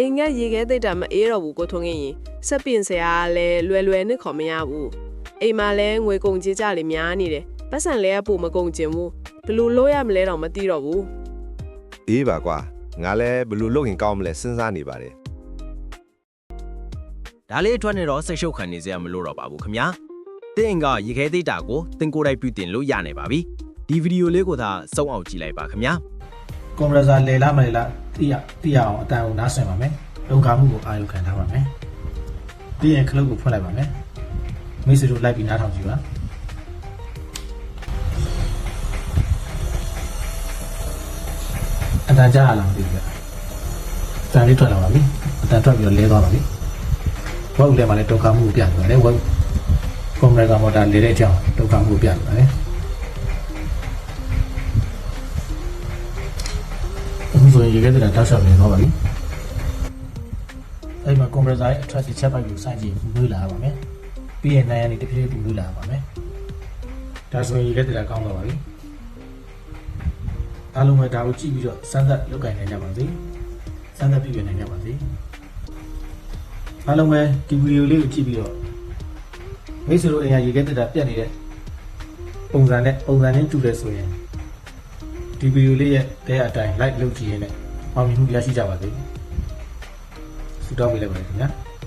အိမ်ကရေခဲသိပ်တာမအေးတော့ဘူးကိုထွန်းငင်းရင်စက်ပြင်ဆရာကလည်းလွယ်လွယ်နဲ့ခေါ်မရဘူးအိမ်မှာလည်းငွေကုန်ကြေးကြလေးများနေတယ်ပတ်စံလဲကပို့မကုန်ကျင်ဘူးဘယ်လို့လို့ရမလဲတော့မသိတော့ဘူးအေးပါကွာငါလည်းဘယ်လိုလုပ်ရင်ကောင်းမလဲစဉ်းစားနေပါတယ်ဒါလေးအတွက်နဲ့တော့စိတ်ရှုပ်ခံနေစရာမလိုတော့ပါဘူးခင်ဗျာတင်းအင်ကရေခဲသေးတာကိုတင်ကိုယ်တိုင်ပြုတင်လို့ရနေပါပြီဒီဗီဒီယိုလေးကိုသာစုံအောင်ကြည့်လိုက်ပါခင်ဗျာကွန်ပရက်ဆာလေလားမလေလား သိရသိရအောင်အတန်ကိုနားဆင်ပါမယ်။လုံခါမှုကိုအာရုံခံထားပါမယ်။ပြီးရင်ခလုတ်ကိုဖွင့်လိုက်ပါမယ်။မိတ်ဆွေတို့လိုက်ပြီးနားထောင်ကြည့်ပါ။အတန်ကြားရလားမသိဘူးဗျ။အတန်လေးထွက်လာပါပြီ။အတန်ထွက်ပြီးတော့လဲသွားပါပြီ။ဝက်ဦးထဲမှာလည်းဒုက္ခမှုကိုပြနေပါတယ်။ဝက်ကွန်ပရက်ဆာမော်တာလေတဲ့အကြောင်းဒုက္ခမှုကိုပြနေပါတယ်။ ဆိုရင်ရေခဲတဲ့တောက်လျှောက်နေသွားပါပြီအဲ့ဒီမှာ compressor ရဲ့ attractive chat pipe ကိုစိုက်ကြည့်ပူနွေးလာရပါမယ်ပြီးရင်နိုင်ရနေတဖြည်းဖြည်းပူနွေးလာရပါမယ်ဒါဆိုရင်ရေခဲတဲ့ကောင်းသွားပါပြီအားလုံးပဲဒါကိုကြည့်ပြီးတော့စမ်းသပ်လုပ်ကိုင်နိုင်ကြပါစေစမ်းသပ်ပြည့်ပြနိုင်ကြပါစေအားလုံးပဲဒီဗီဒီယိုလေးကိုကြည့်ပြီးတော့မိတ်ဆွေတို့အိမ်ကရေခဲတဲ့တာပြတ်နေတဲ့ပုံစံနဲ့ပုံစံချင်းတူတယ်ဆိုရင် ဒီဗီဒီယိုလေးရဲ့တဲ့အတိုင်း like လုပ်ကြည့်ရင်းနဲ့အောင်မြင်မှုရရှိကြပါစေ။ဆုတောင်းပေးလိုက်ပါမယ်ခင်ဗျာ။